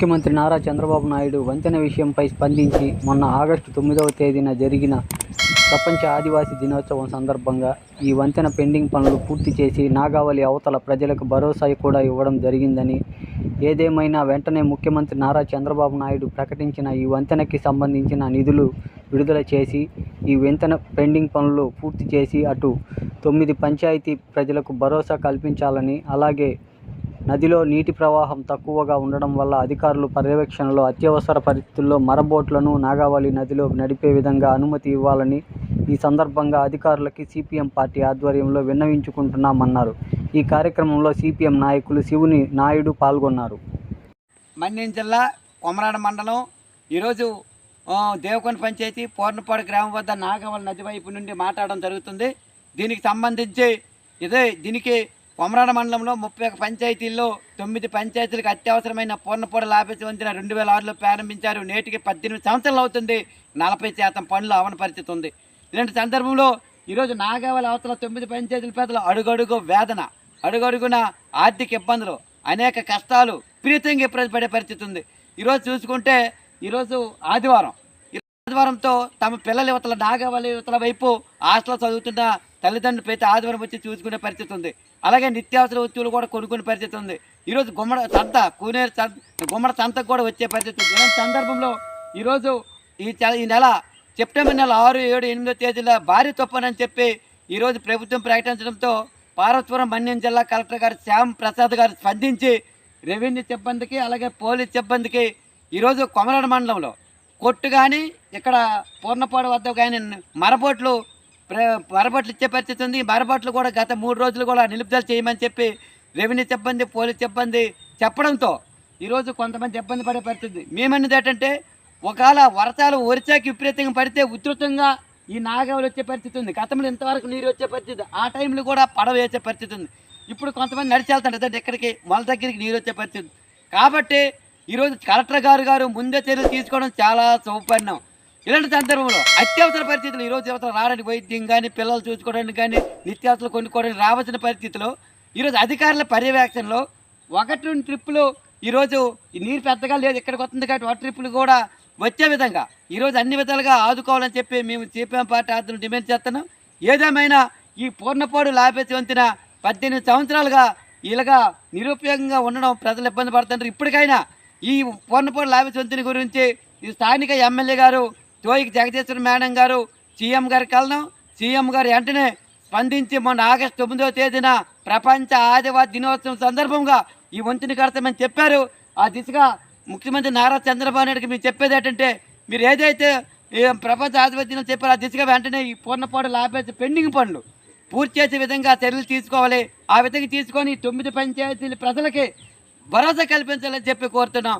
ముఖ్యమంత్రి నారా చంద్రబాబు నాయుడు వంతెన విషయంపై స్పందించి మొన్న ఆగస్టు తొమ్మిదవ తేదీన జరిగిన ప్రపంచ ఆదివాసీ దినోత్సవం సందర్భంగా ఈ వంతెన పెండింగ్ పనులు పూర్తి చేసి నాగావళి అవతల ప్రజలకు భరోసా కూడా ఇవ్వడం జరిగిందని ఏదేమైనా వెంటనే ముఖ్యమంత్రి నారా చంద్రబాబు నాయుడు ప్రకటించిన ఈ వంతెనకి సంబంధించిన నిధులు విడుదల చేసి ఈ వంతెన పెండింగ్ పనులు పూర్తి చేసి అటు తొమ్మిది పంచాయతీ ప్రజలకు భరోసా కల్పించాలని అలాగే నదిలో నీటి ప్రవాహం తక్కువగా ఉండడం వల్ల అధికారులు పర్యవేక్షణలో అత్యవసర పరిస్థితుల్లో మరబోట్లను నాగావళి నదిలో నడిపే విధంగా అనుమతి ఇవ్వాలని ఈ సందర్భంగా అధికారులకి సిపిఎం పార్టీ ఆధ్వర్యంలో విన్నవించుకుంటున్నామన్నారు. ఈ కార్యక్రమంలో సిపిఎం నాయకులు శివుని నాయుడు పాల్గొన్నారు. మన్యం జిల్లా కొమరాడ మండలం. ఈరోజు దేవకొండ పంచాయతీ పూర్ణపాడు గ్రామం వద్ద నాగవల్ నది వైపు నుండి మాట్లాడడం జరుగుతుంది. దీనికి సంబంధించి ఇదే దీనికి కొమరాడ మండలంలో ముప్పై ఒక పంచాయతీల్లో తొమ్మిది పంచాయతీలకు అత్యవసరమైన పూర్ణపాడు లాభేసి వంచిన రెండు వేల ఆరులో ప్రారంభించారు. నేటికి పద్దెనిమిది సంవత్సరాలు అవుతుంది. నలభై శాతం పనులు అవన పరిస్థితి ఉంది. ఇలాంటి సందర్భంలో ఈరోజు నాగావళి అవతల తొమ్మిది పంచాయతీల పేదలు అడుగడుగు వేదన అడుగడుగున ఆర్థిక ఇబ్బందులు అనేక కష్టాలు ప్రీతంగా ఇబ్బంది పడే పరిస్థితి ఉంది. ఈరోజు చూసుకుంటే ఈరోజు ఆదివారం. ఈ ఆదివారంతో తమ పిల్లల యువతల నాగావళి యువతల వైపు హాస్టల్లో చదువుతున్న తల్లిదండ్రులు ప్రతి ఆదివారం వచ్చి చూసుకునే పరిస్థితి ఉంది. అలాగే నిత్యావసర వస్తువులు కూడా కొనుక్కునే పరిస్థితి ఉంది. ఈరోజు గుమ్మడ సంత కూనేరు సంత గుమ్మడ సంతకు కూడా వచ్చే పరిస్థితి ఉంది. ఇలాంటి సందర్భంలో ఈరోజు ఈ ఈ నెల సెప్టెంబర్ నెల ఆరు ఏడు ఎనిమిదో తేదీల భారీ తుఫానని చెప్పి ఈరోజు ప్రభుత్వం ప్రకటించడంతో పార్వతీపురం మన్యం జిల్లా కలెక్టర్ గారు శ్యామ్ ప్రసాద్ గారు స్పందించి రెవెన్యూ సిబ్బందికి అలాగే పోలీస్ సిబ్బందికి ఈరోజు కొమరడ మండలంలో కొట్టు కానీ ఇక్కడ పూర్ణపాడు వద్ద కానీ మరబోట్లు ప్ర- మరబోట్లు ఇచ్చే పరిస్థితి ఉంది. ఈ కూడా గత మూడు రోజులు కూడా నిలుపుదల చేయమని చెప్పి రెవెన్యూ సిబ్బంది పోలీస్ సిబ్బంది చెప్పడంతో ఈరోజు కొంతమంది ఇబ్బంది పడే పరిస్థితి మేమన్నది ఏంటంటే ఒకవేళ వర్షాలు ఒరిచాకి విపరీతంగా పడితే ఉధృతంగా ఈ నాగవలు వచ్చే పరిస్థితి ఉంది. గతంలో ఇంతవరకు నీరు వచ్చే పరిస్థితి ఆ టైంలో కూడా పడవ వేసే పరిస్థితి ఉంది. ఇప్పుడు కొంతమంది నడిచి వెళ్తారు. అంటే మొల దగ్గరికి నీరు వచ్చే పరిస్థితి కాబట్టి ఈరోజు కలెక్టర్ గారు గారు ముందే చర్యలు తీసుకోవడం చాలా సౌపర్ణం ఇలాంటి సందర్భంలో అత్యవసర పరిస్థితులు ఈరోజు యువతలు రావడానికి వైద్యం కానీ పిల్లలు చూసుకోవడానికి కానీ నిత్యావసరాలు కొనుక్కోవడానికి రావాల్సిన పరిస్థితిలో. ఈరోజు అధికారుల పర్యవేక్షణలో ఒకటి రెండు ట్రిప్పులు ఈరోజు ఈ నీరు పెద్దగా లేదు ఇక్కడికి వస్తుంది కాబట్టి ఒక ట్రిప్పులు కూడా వచ్చే విధంగా ఈరోజు అన్ని విధాలుగా ఆదుకోవాలని చెప్పి మేము సిపిఎం పార్టీ ఆర్థిక డిమాండ్ చేస్తున్నాం. ఏదేమైనా ఈ పూర్ణపాడు లాభేసి వంతిన పద్దెనిమిది సంవత్సరాలుగా ఇలాగా నిరుపయోగంగా ఉండడం ప్రజలు ఇబ్బంది పడుతుంటారు ఇప్పటికైనా ఈ పూర్ణపాడు లాభేసి వంతిని గురించి ఈ స్థానిక ఎమ్మెల్యే గారు జోయికి జగదీశ్వర మేడం గారు సీఎం గారి కలను. సీఎం గారు వెంటనే స్పందించి మొన్న ఆగస్టు తొమ్మిదో తేదీన ప్రపంచ ఆదివాసీ దినోత్సవం సందర్భంగా ఈ వంతుని కడతామని చెప్పారు. ఆ దిశగా ముఖ్యమంత్రి నారా చంద్రబాబు నాయుడుకి మీరు చెప్పేది ఏంటంటే మీరు ఏదైతే ప్రపంచ ఆదివాసీ దినం చెప్పారు ఆ దిశగా వెంటనే ఈ పూర్ణపాడు ఆపేసి పెండింగ్ పనులు పూర్తి చేసే విధంగా చర్యలు తీసుకోవాలి. ఆ విధంగా తీసుకొని తొమ్మిది పంచాయతీల ప్రజలకి భరోసా కల్పించాలని చెప్పి కోరుతున్నాం.